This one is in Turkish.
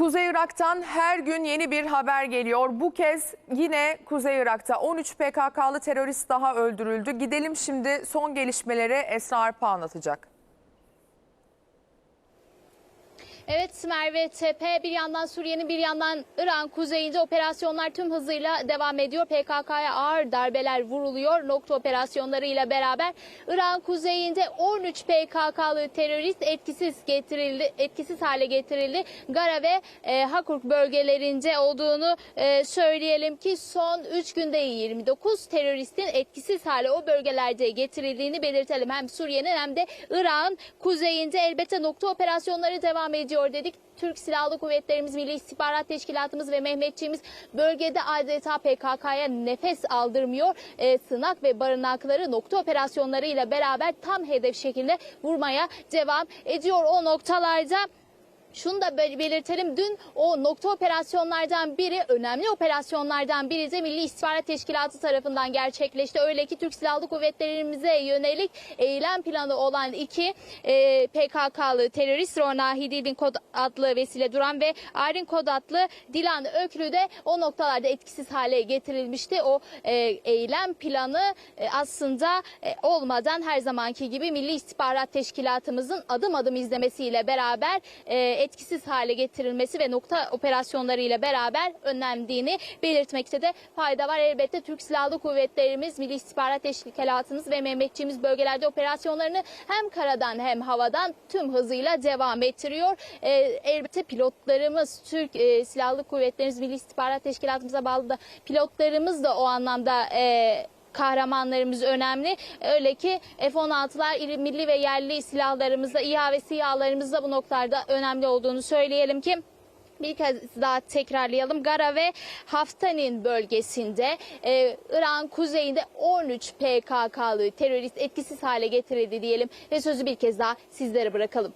Kuzey Irak'tan her gün yeni bir haber geliyor. Bu kez yine Kuzey Irak'ta 13 PKK'lı terörist daha öldürüldü. Gidelim şimdi son gelişmeleri Esra Arpa anlatacak. Evet Merve Tepe bir yandan Suriye'nin bir yandan İran kuzeyinde operasyonlar tüm hızıyla devam ediyor. PKK'ya ağır darbeler vuruluyor nokta operasyonlarıyla beraber. İran kuzeyinde 13 PKK'lı terörist etkisiz getirildi, etkisiz hale getirildi. Gara ve e, Hakurk bölgelerinde olduğunu e, söyleyelim ki son 3 günde 29 teröristin etkisiz hale o bölgelerde getirildiğini belirtelim. Hem Suriye'nin hem de İran kuzeyinde elbette nokta operasyonları devam ediyor dedik. Türk Silahlı Kuvvetlerimiz, Milli İstihbarat Teşkilatımız ve Mehmetçiğimiz bölgede adeta PKK'ya nefes aldırmıyor. E, sınak ve barınakları nokta operasyonlarıyla beraber tam hedef şekilde vurmaya devam ediyor. O noktalarda şunu da bel- belirtelim. Dün o nokta operasyonlardan biri, önemli operasyonlardan biri de Milli İstihbarat Teşkilatı tarafından gerçekleşti. Öyle ki Türk Silahlı Kuvvetlerimize yönelik eylem planı olan iki e, PKK'lı terörist Rona Hidil'in kod adlı Vesile Duran ve Arin kod adlı Dilan Ökrü de o noktalarda etkisiz hale getirilmişti. O e, eylem planı e, aslında e, olmadan her zamanki gibi Milli İstihbarat Teşkilatımızın adım adım izlemesiyle beraber e, etkisiz hale getirilmesi ve nokta operasyonlarıyla beraber önlendiğini belirtmekte de fayda var. Elbette Türk Silahlı Kuvvetlerimiz, Milli İstihbarat Teşkilatımız ve Mehmetçiğimiz bölgelerde operasyonlarını hem karadan hem havadan tüm hızıyla devam ettiriyor. E, elbette pilotlarımız, Türk e, Silahlı Kuvvetlerimiz, Milli İstihbarat Teşkilatımıza bağlı da pilotlarımız da o anlamda e, kahramanlarımız önemli. Öyle ki F-16'lar iri- milli ve yerli silahlarımızda, İHA ve SİHA'larımızda bu noktalarda önemli olduğunu söyleyelim ki bir kez daha tekrarlayalım. Gara ve Haftanin bölgesinde e, İran kuzeyinde 13 PKK'lı terörist etkisiz hale getirildi diyelim ve sözü bir kez daha sizlere bırakalım.